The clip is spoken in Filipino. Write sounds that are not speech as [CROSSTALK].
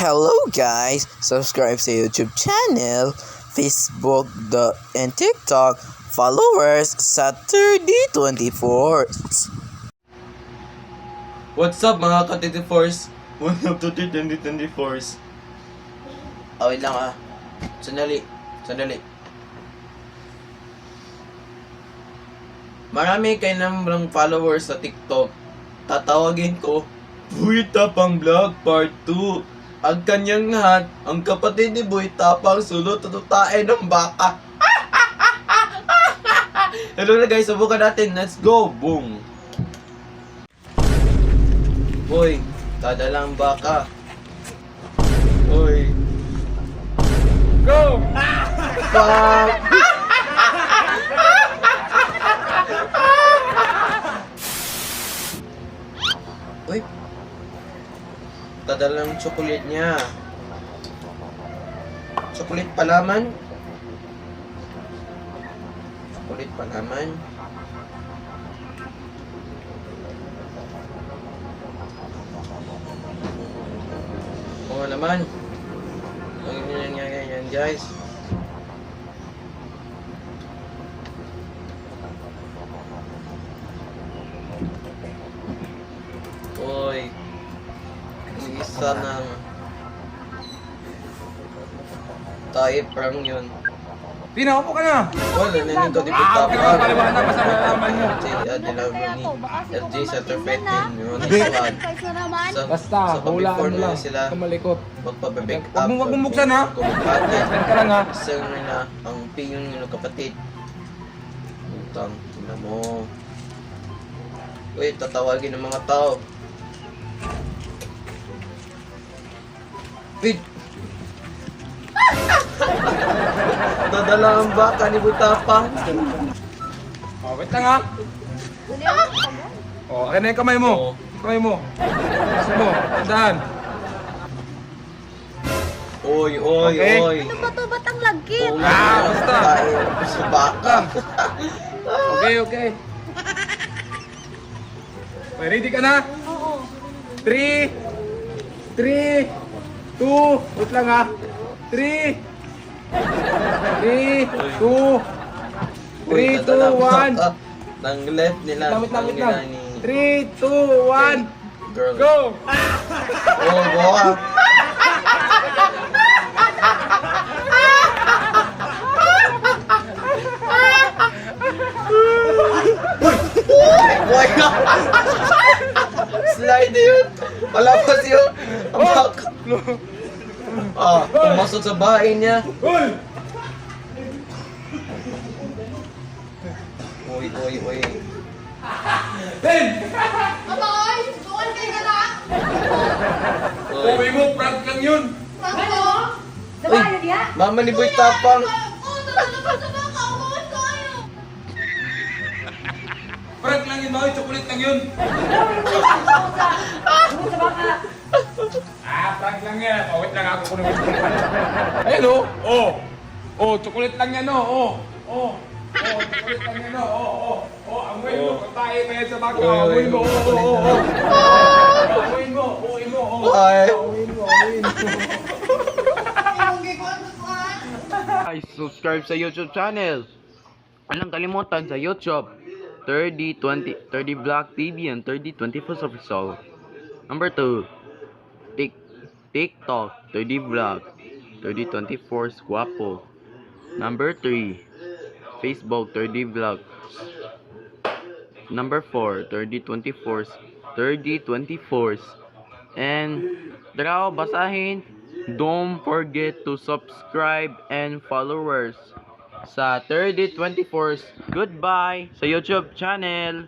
Hello guys! Subscribe sa YouTube channel, Facebook, the, and TikTok. Followers sa 3024. What's up mga ka-24s? What's up to 2024s? Oh, wait lang ah. Sandali. Sandali. Marami kayo namang followers sa TikTok. Tatawagin ko, Boy Tapang Vlog Part 2. Ang kanyang hat, ang kapatid ni Boy Tapang sulot tututae ng baka. [LAUGHS] Hello na guys, subukan natin. Let's go! Boom! Boy, dadalang baka. Boy. Go! [LAUGHS] Fuck! Dadalang chocolate niya. Chocolate palaman. Chocolate palaman. Oo naman. Nyo nangyayari yan, guys. Isa ng type prank yun. Pina, upo ka na. Wala na nito di Ah, punta okay, paliwanag pa sa malaman mo. LJ, Adilaw ni LJ sa Turfetin. Yun, Hindi. squad. Sa, Basta, sa hulaan mo na lang. sila Kumalikot. magpapaback Huwag mo- huwag mo buksan, ha? Kumapatin. Yan ka lang ha. Isa na ang pingin ng kapatid. Utang, tingnan mo. Uy, tatawagin ng mga tao. Wait! Dadala ang baka ni Butapang. Oh, wait lang ha. Oh, akin na yung kamay mo. Oo. Kamay mo. Kasi mo. Tandaan. Oy, oy, Okay. oy. Ano ba to? Ba't ang lagkit? Ah, basta. sa baka. Okay, okay. Okay, ready ka na? Oo. 3, 3, 2, wait lang ha. 3, 3, 2, 3, 2, 1. Nang left nila. Wait lang, wait nila lang. ni 3, 2, 1, girl. go! Oh, boka. Boy! Slide yun! Palapas yun! Ah, pumasok sa bahay niya. Uy, uy, uy. 10! Aboy! Doon kayo ka lang! Uy. Uwi mo, prank lang yun! Uy. Diba ano niya? Mama ni Boy Tapang. Umuwi tayo! Prank lang yun, Maui. Chocolate lang yun. Ako kung naman Ayun, oh. Oh. Oh, chocolate lang yan, oh. Oh. Oh. Oh, chocolate lang yan, oh. Oh, oh. Oh, amoy mo. Tayo pa yan sa baka. Amoy mo. Oh, oh, oh, oh. Amoy mo. Amoy mo. Oh. Amoy mo. Amoy mo. Guys, subscribe sa YouTube channel. Walang kalimutan sa YouTube. 30, 20, 30 Black TV and 30, 21st official. Number 2. Tik, TikTok, 30 Vlog. 30, 24 Guapo. Number 3. Facebook, 30 Vlog. Number 4, 30, 24 30, 24 And, draw, basahin. Don't forget to subscribe and followers sa 3024 Goodbye sa YouTube channel.